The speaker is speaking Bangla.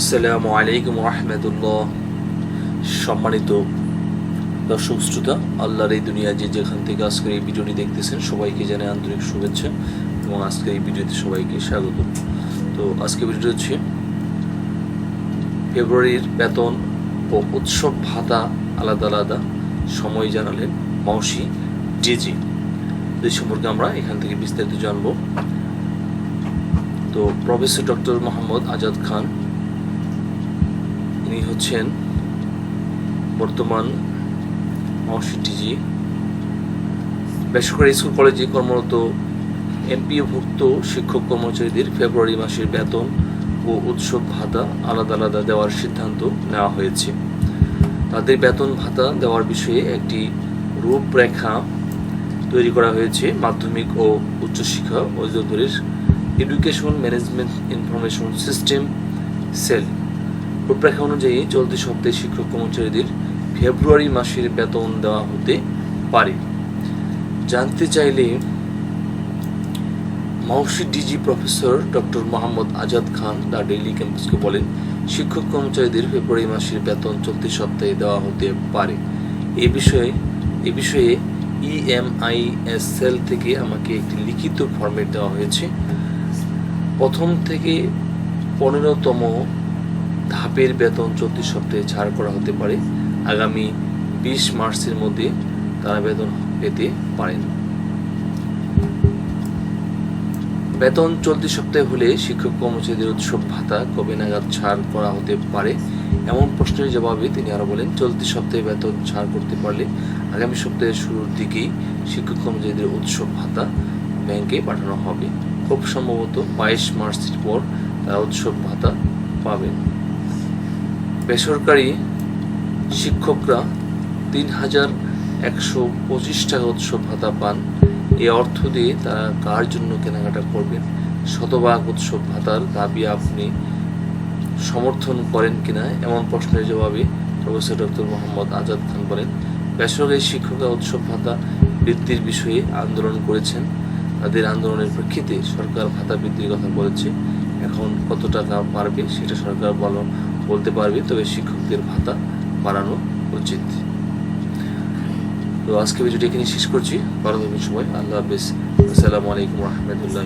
আসসালামু আলাইকুম রহমতুল্লাহ। সম্মানিত দর্শক শ্রোতা, আল্লাহর এই দুনিয়া যে যেখান থেকে আজকের এই ভিডিওটি দেখতেছেন, সবাইকে জানাই আন্তরিক শুভেচ্ছা এবং আজকের এই ভিডিওতে সবাইকে স্বাগত। তো আজকে ভিডিওটি হচ্ছে ফেব্রুয়ারির বেতন ও উৎসব ভাতা আলাদা আলাদা। সময় জানালেন মাউসি ডিজি এই সম্পর্কে আমরা এখান থেকে বিস্তারিত জানব। তো প্রফেসর ডক্টর মোহাম্মদ আজাদ খান ইনি হচ্ছেন বর্তমান মহাশিটিজি বেসরকারি স্কুল, কলেজে কর্মরত এমপিওভুক্ত শিক্ষক কর্মচারীদের ফেব্রুয়ারি মাসের বেতন ও উৎসব ভাতা আলাদা আলাদা দেওয়ার সিদ্ধান্ত নেওয়া হয়েছে। তাদের বেতন ভাতা দেওয়ার বিষয়ে একটি রূপরেখা তৈরি করা হয়েছে মাধ্যমিক ও উচ্চশিক্ষা অধিদপ্তরের education management information system cell রূপরেখা অনুযায়ী চলতি সপ্তাহে শিক্ষক কর্মচারীদের ফেব্রুয়ারি মাসের বেতন দেওয়া হতে পারে। জানতে চাইলে Maushi DG professor doctor Mohammad Azad Khan the daily ক্যাম্পাসকে বলেন, শিক্ষক কর্মচারীদের ফেব্রুয়ারি মাসের বেতন চলতি সপ্তাহে দেওয়া হতে পারে। এ বিষয়ে এ বিষয়ে E ইএমআইএস সেল থেকে আমাকে একটি লিখিত ফরম্যাট দেওয়া হয়েছে। প্রথম থেকে পনেরোতম ধাপের বেতন চলতি সপ্তাহে ছাড় করা হতে পারে। আগামী বিশ মার্চের মধ্যে তারা বেতন পেতে পারেন। বেতন চলতি সপ্তাহে হলে শিক্ষক কর্মচারীদের উৎসব ভাতা কবে নাগাদ ছাড় করা হতে পারে এমন প্রশ্নের জবাবে তিনি আরও বলেন, চলতি সপ্তাহে বেতন ছাড় করতে পারলে আগামী সপ্তাহের শুরুর দিকেই শিক্ষক কর্মচারীদের উৎসব ভাতা ব্যাংকে পাঠানো হবে। খুব সম্ভবত বাইশ মার্চের পর তারা উৎসব ভাতা পাবেন। বেসরকারি শিক্ষকরা তিন হাজার একশো পঁচিশ টাকা উৎসব ভাতা পান। এই অর্থ দিয়ে তারা কার জন্য কেনাকাটা করবেন? শতভাগ উৎসব ভাতার দাবি আপনি সমর্থন করেন কিনা? এমন প্রশ্নের জবাবে প্রফেসর ডক্টর মোহাম্মদ আজাদ খান বলেন, বেসরকারি শিক্ষকরা উৎসব ভাতা বৃদ্ধির বিষয়ে আন্দোলন করেছেন। তাদের আন্দোলনের প্রেক্ষিতে সরকার ভাতা বৃদ্ধির কথা বলেছে। এখন কত টাকা বাড়বে সেটা সরকার বলো বলতে পারবি, তবে শিক্ষকদের ভাতা বাড়ানো উচিত। তো আজকে ভিডিওটি এখানে শেষ করছি। ভালো থাকবেন সময় আল্লাহ হাফিজ। আসসালামু আলাইকুম রহমতুল্লাহ